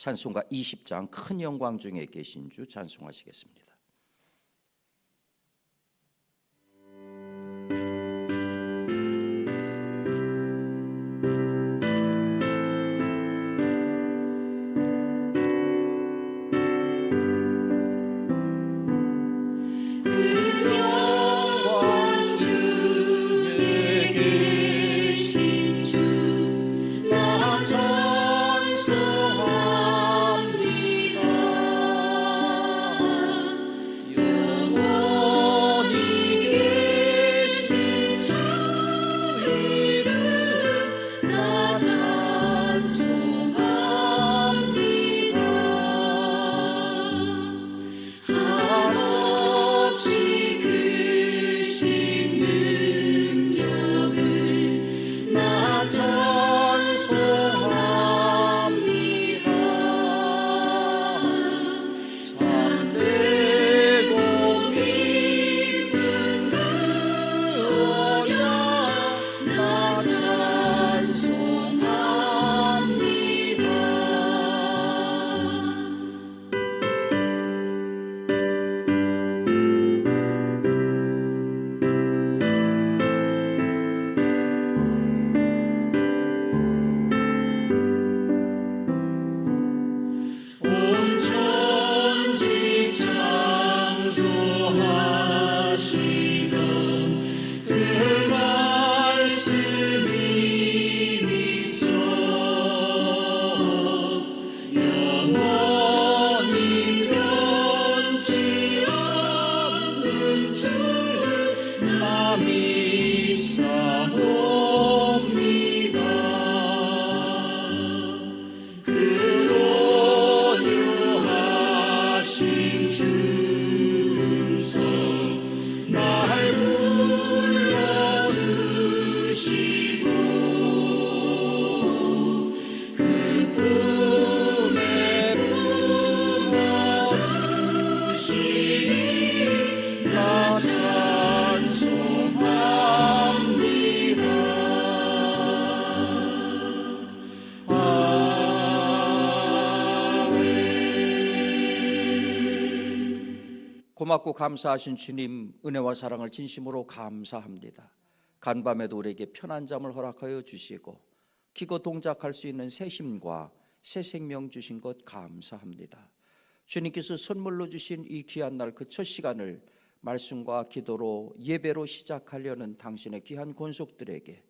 찬송가 20장 큰 영광 중에 계신 주 찬송하시겠습니다. 고맙고 감사하신 주님 은혜와 사랑을 진심으로 감사합니다. 간밤에도 우리에게 편한 잠을 허락하여 주시고 기고 동작할 수 있는 새 힘과 새 생명 주신 것 감사합니다. 주님께서 선물로 주신 이 귀한 날 그 첫 시간을 말씀과 기도로 예배로 시작하려는 당신의 귀한 권속들에게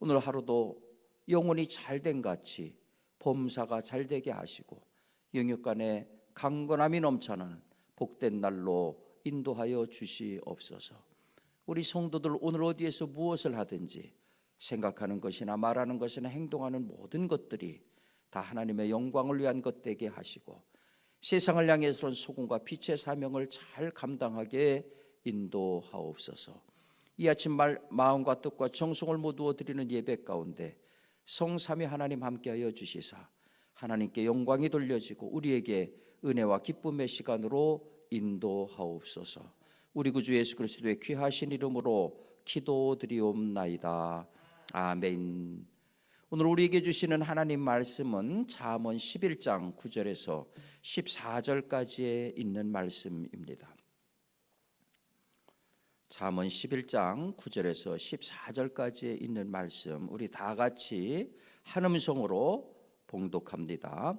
오늘 하루도 영혼이 잘 된 같이 범사가 잘 되게 하시고 영육 간에 강건함이 넘쳐나는 복된 날로 인도하여 주시옵소서. 우리 성도들 오늘 어디에서 무엇을 하든지 생각하는 것이나 말하는 것이나 행동하는 모든 것들이 다 하나님의 영광을 위한 것 되게 하시고 세상을 향해서는 소금과 빛의 사명을 잘 감당하게 인도하옵소서. 이 아침 말 마음과 뜻과 정성을 모두어 드리는 예배 가운데 성삼위 하나님 함께하여 주시사 하나님께 영광이 돌려지고 우리에게 은혜와 기쁨의 시간으로 인도하옵소서. 우리 구주 예수 그리스도의 귀하신 이름으로 기도드리옵나이다. 아멘. 오늘 우리에게 주시는 하나님 말씀은 잠언 11장 9절에서 14절까지에 있는 말씀입니다. 잠언 11장 9절에서 14절까지에 있는 말씀 우리 다 같이 한 음성으로 봉독합니다.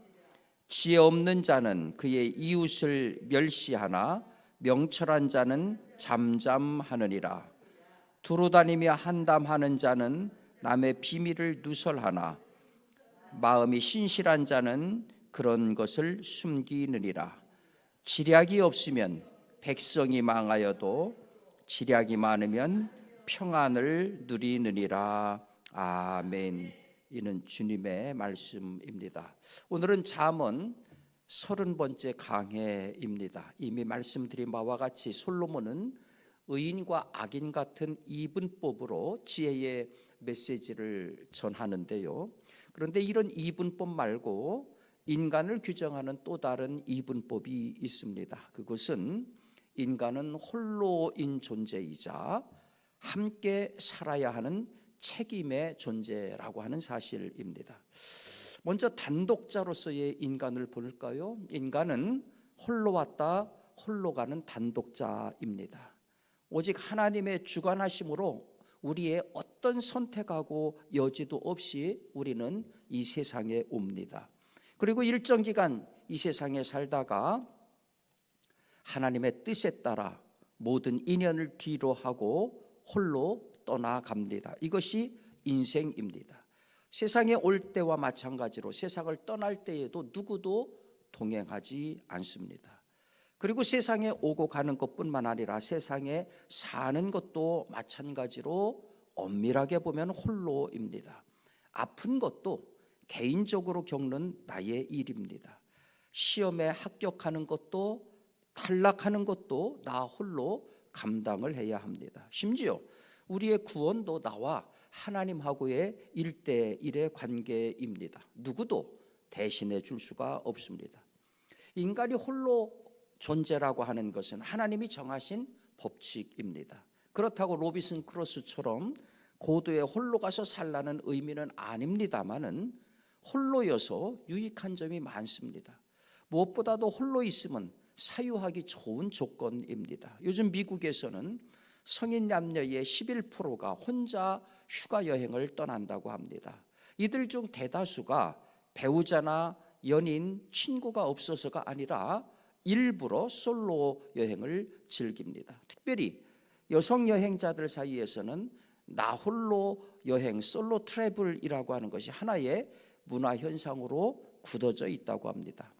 지혜 없는 자는 그의 이웃을 멸시하나 명철한 자는 잠잠하느니라. 두루다니며 한담하는 자는 남의 비밀을 누설하나 마음이 신실한 자는 그런 것을 숨기느니라. 지략이 없으면 백성이 망하여도 지략이 많으면 평안을 누리느니라. 아멘. 이는 주님의 말씀입니다. 오늘은 잠언 서른 번째 강해입니다. 이미 말씀드린 바와 같이 솔로몬은 의인과 악인 같은 이분법으로 지혜의 메시지를 전하는데요. 그런데 이런 이분법 말고 인간을 규정하는 또 다른 이분법이 있습니다. 그것은 인간은 홀로인 존재이자 함께 살아야 하는 책임의 존재라고 하는 사실입니다. 먼저 단독자로서의 인간을 볼까요? 인간은 홀로 왔다 홀로 가는 단독자입니다. 오직 하나님의 주관하심으로 우리의 어떤 선택하고 여지도 없이 우리는 이 세상에 옵니다. 그리고 일정 기간 이 세상에 살다가 하나님의 뜻에 따라 모든 인연을 뒤로 하고 홀로 떠나갑니다. 이것이 인생입니다. 세상에 올 때와 마찬가지로 세상을 떠날 때에도 누구도 동행하지 않습니다. 그리고 세상에 오고 가는 것뿐만 아니라 세상에 사는 것도 마찬가지로 엄밀하게 보면 홀로입니다. 아픈 것도 개인적으로 겪는 나의 일입니다. 시험에 합격하는 것도 탈락하는 것도 나 홀로 감당을 해야 합니다. 심지어 우리의 구원도 나와 하나님하고의 일대일의 관계입니다. 누구도 대신해 줄 수가 없습니다. 인간이 홀로 존재라고 하는 것은 하나님이 정하신 법칙입니다. 그렇다고 로비슨 크로스처럼 고도에 홀로 가서 살라는 의미는 아닙니다만은 홀로여서 유익한 점이 많습니다. 무엇보다도 홀로 있으면 사유하기 좋은 조건입니다. 요즘 미국에서는 성인 남녀의 11%가 혼자 휴가 여행을 떠난다고 합니다. 이들 중 대다수가 배우자나 연인, 친구가 없어서가 아니라 일부러 솔로 여행을 즐깁니다. 특별히 여성 여행자들 사이에서는 나 홀로 여행, 솔로 트래블이라고 하는 것이 하나의 문화 현상으로 굳어져 있다고 합니다.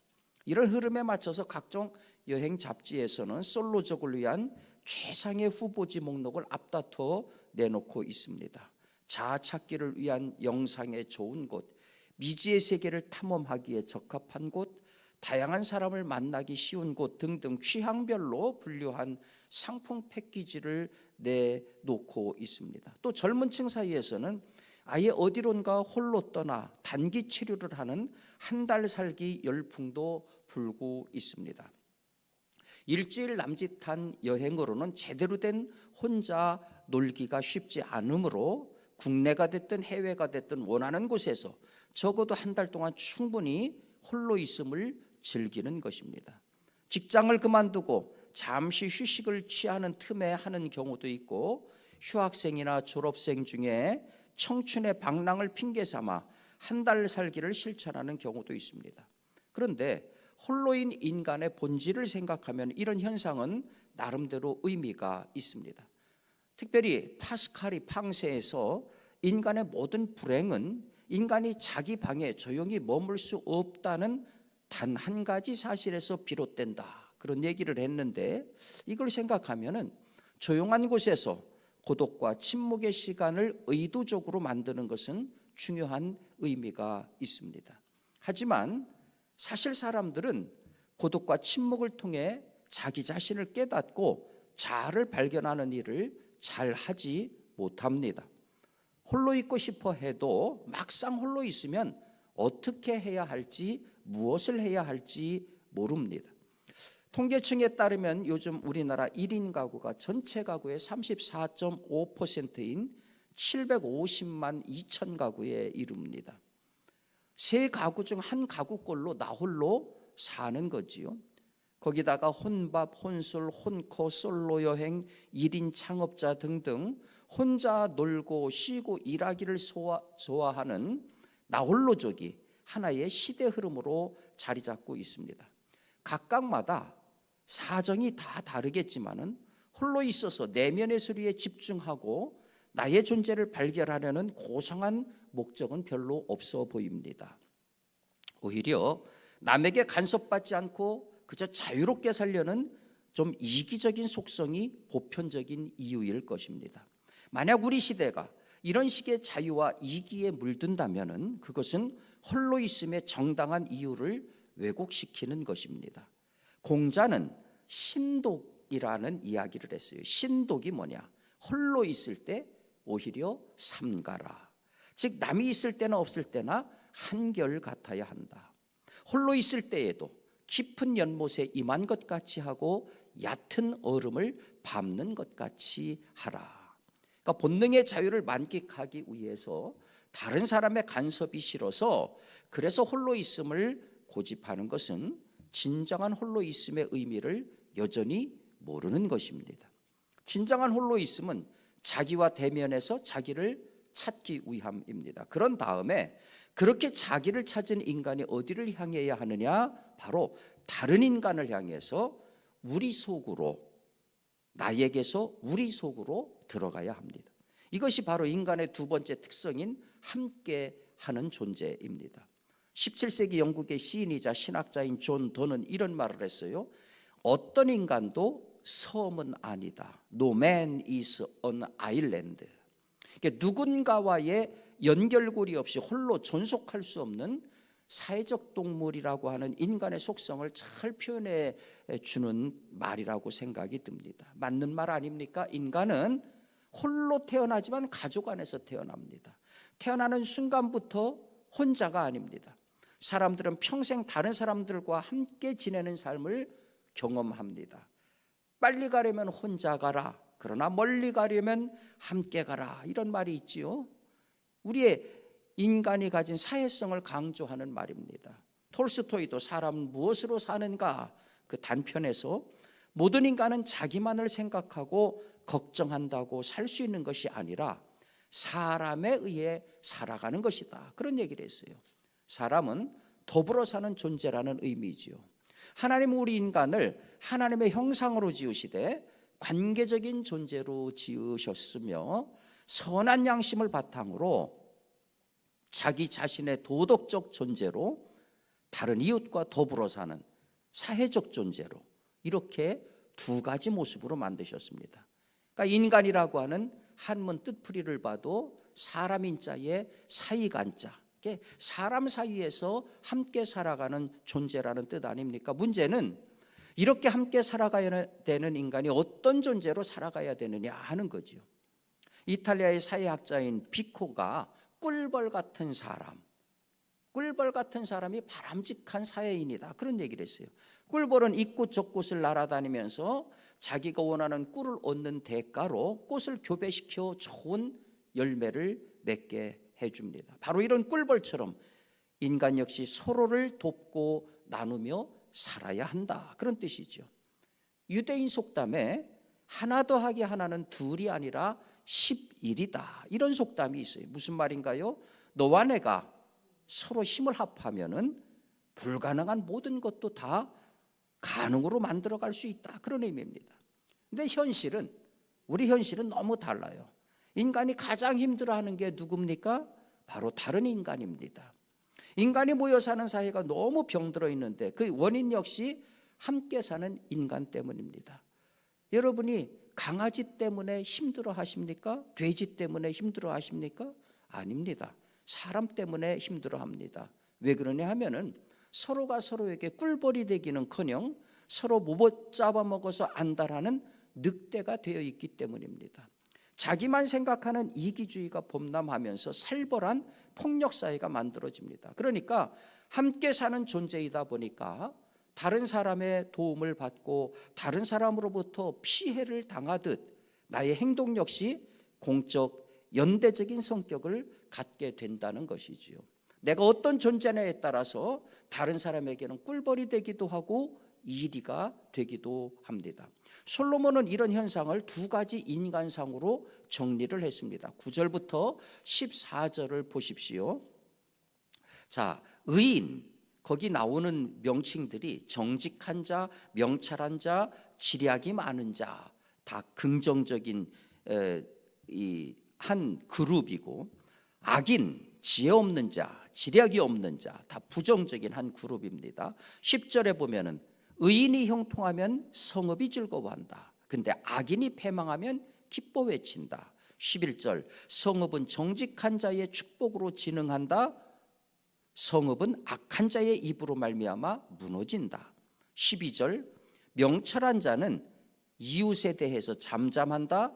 이런 흐름에 맞춰서 각종 여행 잡지에서는 솔로족을 위한 최상의 후보지 목록을 앞다퉈 내놓고 있습니다. 자아 찾기를 위한 영상에 좋은 곳, 미지의 세계를 탐험하기에 적합한 곳, 다양한 사람을 만나기 쉬운 곳 등등 취향별로 분류한 상품 패키지를 내놓고 있습니다. 또 젊은 층 사이에서는 아예 어디론가 홀로 떠나 단기 치료를 하는 한 달 살기 열풍도 불고 있습니다. 일주일 남짓한 여행으로는 제대로 된 혼자 놀기가 쉽지 않으므로 국내가 됐든 해외가 됐든 원하는 곳에서 적어도 한 달 동안 충분히 홀로 있음을 즐기는 것입니다. 직장을 그만두고 잠시 휴식을 취하는 틈에 하는 경우도 있고 휴학생이나 졸업생 중에 청춘의 방랑을 핑계 삼아 한 달 살기를 실천하는 경우도 있습니다. 그런데 홀로인 인간의 본질을 생각하면 이런 현상은 나름대로 의미가 있습니다. 특별히 파스칼이 팡세에서 인간의 모든 불행은 인간이 자기 방에 조용히 머물 수 없다는 단 한 가지 사실에서 비롯된다. 그런 얘기를 했는데 이걸 생각하면은 조용한 곳에서 고독과 침묵의 시간을 의도적으로 만드는 것은 중요한 의미가 있습니다. 하지만 사실 사람들은 고독과 침묵을 통해 자기 자신을 깨닫고 자아를 발견하는 일을 잘 하지 못합니다. 홀로 있고 싶어 해도 막상 홀로 있으면 어떻게 해야 할지 무엇을 해야 할지 모릅니다. 통계청에 따르면 요즘 우리나라 1인 가구가 전체 가구의 34.5%인 750만 2천 가구에 이릅니다. 세 가구 중 한 가구꼴로 나홀로 사는 거지요. 거기다가 혼밥, 혼술, 혼코, 솔로 여행, 1인 창업자 등등 혼자 놀고 쉬고 일하기를 소화, 좋아하는 나홀로족이 하나의 시대 흐름으로 자리 잡고 있습니다. 각각마다 사정이 다 다르겠지만은 홀로 있어서 내면의 소리에 집중하고 나의 존재를 발견하려는 고상한 목적은 별로 없어 보입니다. 오히려 남에게 간섭받지 않고 그저 자유롭게 살려는 좀 이기적인 속성이 보편적인 이유일 것입니다. 만약 우리 시대가 이런 식의 자유와 이기에 물든다면은 그것은 홀로 있음의 정당한 이유를 왜곡시키는 것입니다. 공자는 신독이라는 이야기를 했어요. 신독이 뭐냐? 홀로 있을 때 오히려 삼가라. 즉 남이 있을 때나 없을 때나 한결 같아야 한다. 홀로 있을 때에도 깊은 연못에 임한 것 같이 하고 얕은 얼음을 밟는 것 같이 하라. 그러니까 본능의 자유를 만끽하기 위해서 다른 사람의 간섭이 싫어서 그래서 홀로 있음을 고집하는 것은 진정한 홀로 있음의 의미를 여전히 모르는 것입니다. 진정한 홀로 있음은 자기와 대면해서 자기를 찾기 위함입니다. 그런 다음에 그렇게 자기를 찾은 인간이 어디를 향해야 하느냐? 바로 다른 인간을 향해서 우리 속으로 나에게서 우리 속으로 들어가야 합니다. 이것이 바로 인간의 두 번째 특성인 함께 하는 존재입니다. 17세기 영국의 시인이자 신학자인 존 도는 이런 말을 했어요. 어떤 인간도 섬은 아니다. No man is an island. 누군가와의 연결고리 없이 홀로 존속할 수 없는 사회적 동물이라고 하는 인간의 속성을 잘 표현해 주는 말이라고 생각이 듭니다. 맞는 말 아닙니까? 인간은 홀로 태어나지만 가족 안에서 태어납니다. 태어나는 순간부터 혼자가 아닙니다. 사람들은 평생 다른 사람들과 함께 지내는 삶을 경험합니다. 빨리 가려면 혼자 가라. 그러나 멀리 가려면 함께 가라. 이런 말이 있지요. 우리의 인간이 가진 사회성을 강조하는 말입니다. 톨스토이도 사람 무엇으로 사는가 그 단편에서 모든 인간은 자기만을 생각하고 걱정한다고 살 수 있는 것이 아니라 사람에 의해 살아가는 것이다. 그런 얘기를 했어요. 사람은 더불어 사는 존재라는 의미지요. 하나님 우리 인간을 하나님의 형상으로 지으시되 관계적인 존재로 지으셨으며 선한 양심을 바탕으로 자기 자신의 도덕적 존재로 다른 이웃과 더불어 사는 사회적 존재로 이렇게 두 가지 모습으로 만드셨습니다. 그러니까 인간이라고 하는 한문 뜻풀이를 봐도 사람인 자에 사이간 자, 사람 사이에서 함께 살아가는 존재라는 뜻 아닙니까? 문제는 이렇게 함께 살아가야 되는 인간이 어떤 존재로 살아가야 되느냐 하는 거죠. 이탈리아의 사회학자인 피코가 꿀벌 같은 사람, 꿀벌 같은 사람이 바람직한 사회인이다. 그런 얘기를 했어요. 꿀벌은 이곳 저곳을 날아다니면서 자기가 원하는 꿀을 얻는 대가로 꽃을 교배시켜 좋은 열매를 맺게 해줍니다. 바로 이런 꿀벌처럼 인간 역시 서로를 돕고 나누며 살아야 한다. 그런 뜻이죠. 유대인 속담에 하나 더하기 하나는 둘이 아니라 11이다. 이런 속담이 있어요. 무슨 말인가요? 너와 내가 서로 힘을 합하면은 불가능한 모든 것도 다 가능으로 만들어 갈 수 있다. 그런 의미입니다. 근데 현실은 우리 현실은 너무 달라요. 인간이 가장 힘들어 하는 게 누굽니까? 바로 다른 인간입니다. 인간이 모여 사는 사회가 너무 병들어 있는데 그 원인 역시 함께 사는 인간 때문입니다. 여러분이 강아지 때문에 힘들어 하십니까? 돼지 때문에 힘들어 하십니까? 아닙니다. 사람 때문에 힘들어 합니다. 왜 그러냐 하면은 서로가 서로에게 꿀벌이 되기는커녕 서로 못 잡아먹어서 안달하는 늑대가 되어 있기 때문입니다. 자기만 생각하는 이기주의가 범람하면서 살벌한 폭력 사회가 만들어집니다. 그러니까 함께 사는 존재이다 보니까 다른 사람의 도움을 받고 다른 사람으로부터 피해를 당하듯 나의 행동 역시 공적 연대적인 성격을 갖게 된다는 것이지요. 내가 어떤 존재냐에 따라서 다른 사람에게는 꿀벌이 되기도 하고 이리가 되기도 합니다. 솔로몬은 이런 현상을 두 가지 인간상으로 정리를 했습니다. 9절부터 14절을 보십시오. 자, 의인 거기 나오는 명칭들이 정직한 자, 명철한 자, 지략이 많은 자 다 긍정적인 이한 그룹이고 악인 지혜 없는 자, 지략이 없는 자 다 부정적인 한 그룹입니다. 10절에 보면은 의인이 형통하면 성읍이 즐거워한다. 근데 악인이 패망하면 기뻐 외친다. 11절 성읍은 정직한 자의 축복으로 진흥한다. 성읍은 악한 자의 입으로 말미암아 무너진다. 12절 명철한 자는 이웃에 대해서 잠잠한다.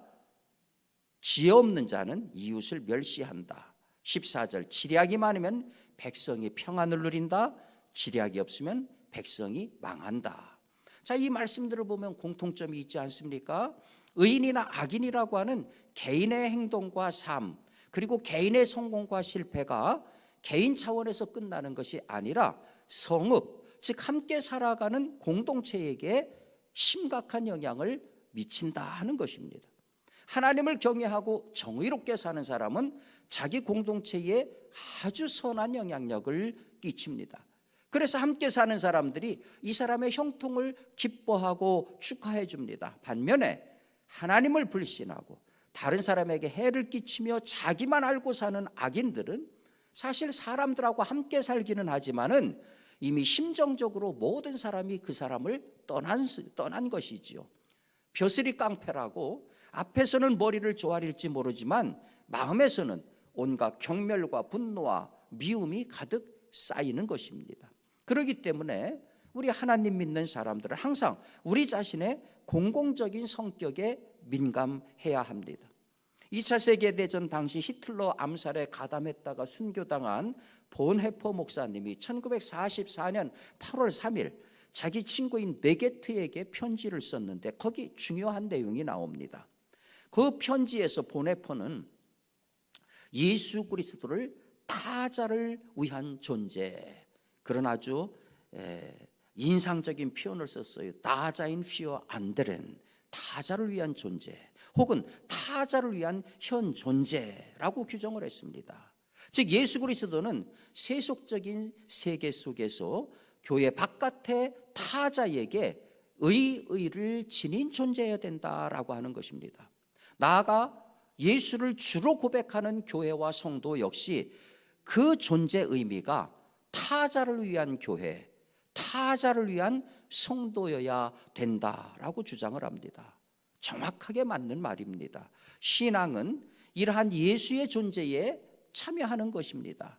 지혜 없는 자는 이웃을 멸시한다. 14절 지략이 많으면 백성이 평안을 누린다. 지략이 없으면 백성이 망한다. 자, 이 말씀들을 보면 공통점이 있지 않습니까? 의인이나 악인이라고 하는 개인의 행동과 삶, 그리고 개인의 성공과 실패가 개인 차원에서 끝나는 것이 아니라 성읍, 즉 함께 살아가는 공동체에게 심각한 영향을 미친다 하는 것입니다. 하나님을 경외하고 정의롭게 사는 사람은 자기 공동체에 아주 선한 영향력을 끼칩니다. 그래서 함께 사는 사람들이 이 사람의 형통을 기뻐하고 축하해 줍니다. 반면에 하나님을 불신하고 다른 사람에게 해를 끼치며 자기만 알고 사는 악인들은 사실 사람들하고 함께 살기는 하지만은 이미 심정적으로 모든 사람이 그 사람을 떠난 떠난 것이지요. 벼슬이 깡패라고 앞에서는 머리를 조아릴지 모르지만 마음에서는 온갖 경멸과 분노와 미움이 가득 쌓이는 것입니다. 그렇기 때문에 우리 하나님 믿는 사람들은 항상 우리 자신의 공공적인 성격에 민감해야 합니다. 2차 세계대전 당시 히틀러 암살에 가담했다가 순교당한 본헤퍼 목사님이 1944년 8월 3일 자기 친구인 베게트에게 편지를 썼는데 거기 중요한 내용이 나옵니다. 그 편지에서 본헤퍼는 예수 그리스도를 타자를 위한 존재 그런 아주 인상적인 표현을 썼어요. 타자인 피어 안데렌 타자를 위한 존재 혹은 타자를 위한 현 존재라고 규정을 했습니다. 즉 예수 그리스도는 세속적인 세계 속에서 교회 바깥의 타자에게 의의를 지닌 존재해야 된다라고 하는 것입니다. 나아가 예수를 주로 고백하는 교회와 성도 역시 그 존재 의미가 타자를 위한 교회, 타자를 위한 성도여야 된다라고 주장을 합니다. 정확하게 맞는 말입니다. 신앙은 이러한 예수의 존재에 참여하는 것입니다.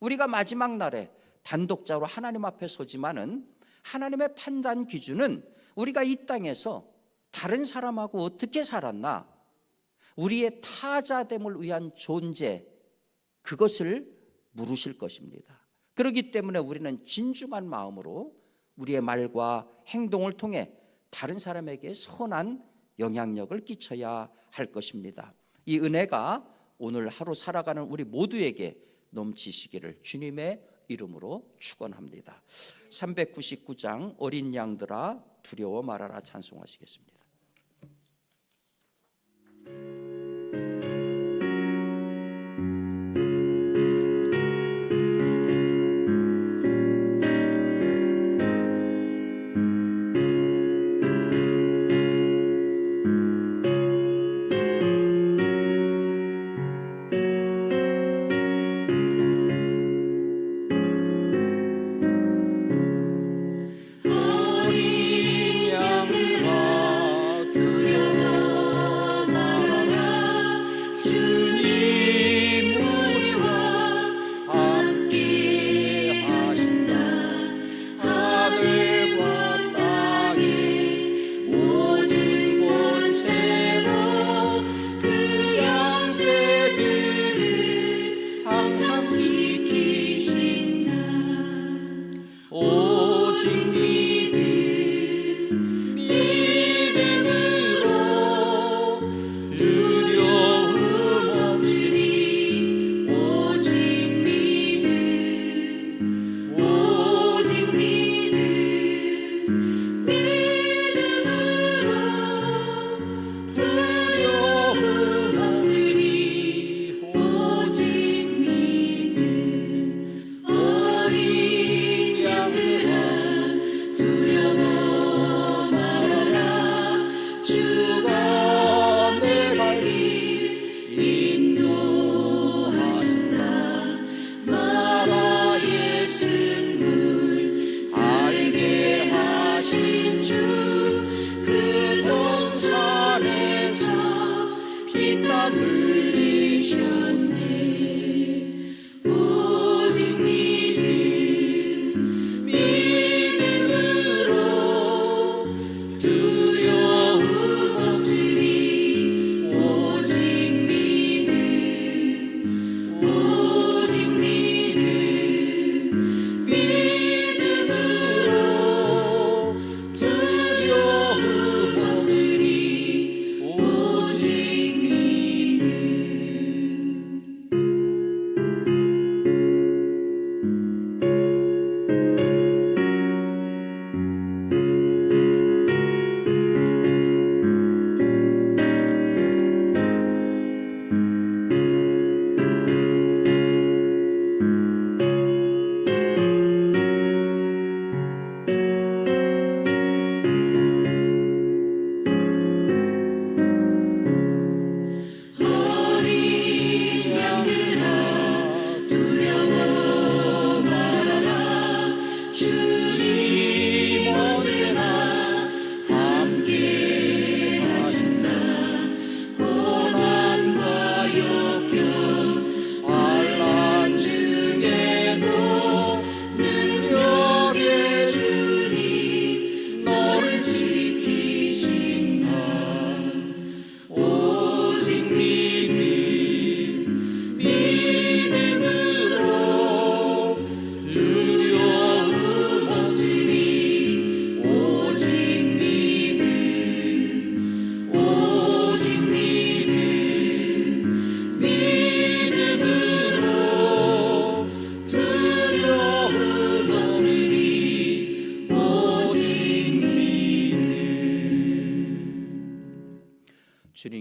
우리가 마지막 날에 단독자로 하나님 앞에 서지만은 하나님의 판단 기준은 우리가 이 땅에서 다른 사람하고 어떻게 살았나, 우리의 타자됨을 위한 존재, 그것을 물으실 것입니다. 그렇기 때문에 우리는 진중한 마음으로 우리의 말과 행동을 통해 다른 사람에게 선한 영향력을 끼쳐야 할 것입니다. 이 은혜가 오늘 하루 살아가는 우리 모두에게 넘치시기를 주님의 이름으로 축원합니다. 399장 어린 양들아 두려워 말아라 찬송하시겠습니다.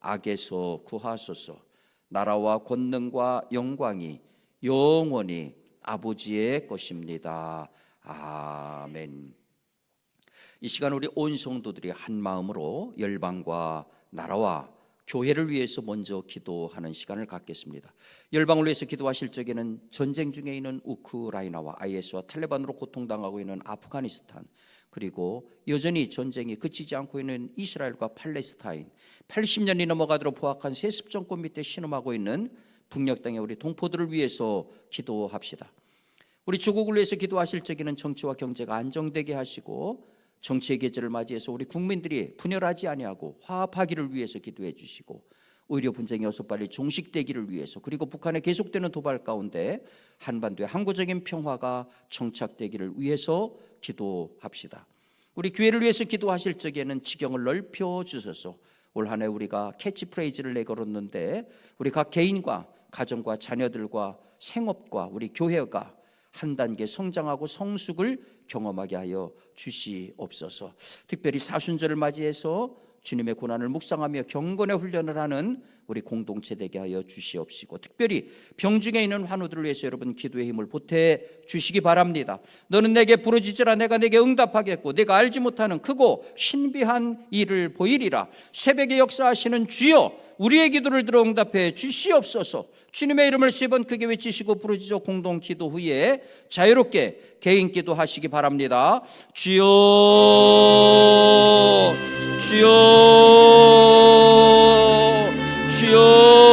악에서 구하소서. 나라와 권능과 영광이 영원히 아버지의 것입니다. 아멘. 이 시간 우리 온 성도들이 한 마음으로 열방과 나라와 교회를 위해서 먼저 기도하는 시간을 갖겠습니다. 열방을 위해서 기도하실 적에는 전쟁 중에 있는 우크라이나와 IS와 탈레반으로 고통당하고 있는 아프가니스탄 그리고 여전히 전쟁이 그치지 않고 있는 이스라엘과 팔레스타인 80년이 넘어가도록 포악한 세습 정권 밑에 신음하고 있는 북녘 땅의 우리 동포들을 위해서 기도합시다. 우리 조국을 위해서 기도하실 적에는 정치와 경제가 안정되게 하시고 정치의 계절을 맞이해서 우리 국민들이 분열하지 아니하고 화합하기를 위해서 기도해 주시고 오히려 분쟁이 어서 빨리 종식되기를 위해서 그리고 북한의 계속되는 도발 가운데 한반도의 항구적인 평화가 정착되기를 위해서 기도합시다. 우리 교회를 위해서 기도하실 적에는 지경을 넓혀 주셔서 올 한해 우리가 캐치프레이즈를 내걸었는데 우리 각 개인과 가정과 자녀들과 생업과 우리 교회가 한 단계 성장하고 성숙을 경험하게 하여 주시옵소서. 특별히 사순절을 맞이해서 주님의 고난을 묵상하며 경건의 훈련을 하는 우리 공동체 되게 하여 주시옵시고 특별히 병중에 있는 환우들을 위해서 여러분 기도의 힘을 보태 주시기 바랍니다. 너는 내게 부르짖으라 내가 내게 응답하겠고 내가 알지 못하는 크고 신비한 일을 보이리라. 새벽에 역사하시는 주여 우리의 기도를 들어 응답해 주시옵소서. 주님의 이름을 세 번 크게 외치시고 부르짖어 공동 기도 후에 자유롭게 개인 기도 하시기 바랍니다. 주여 주여 Senhor.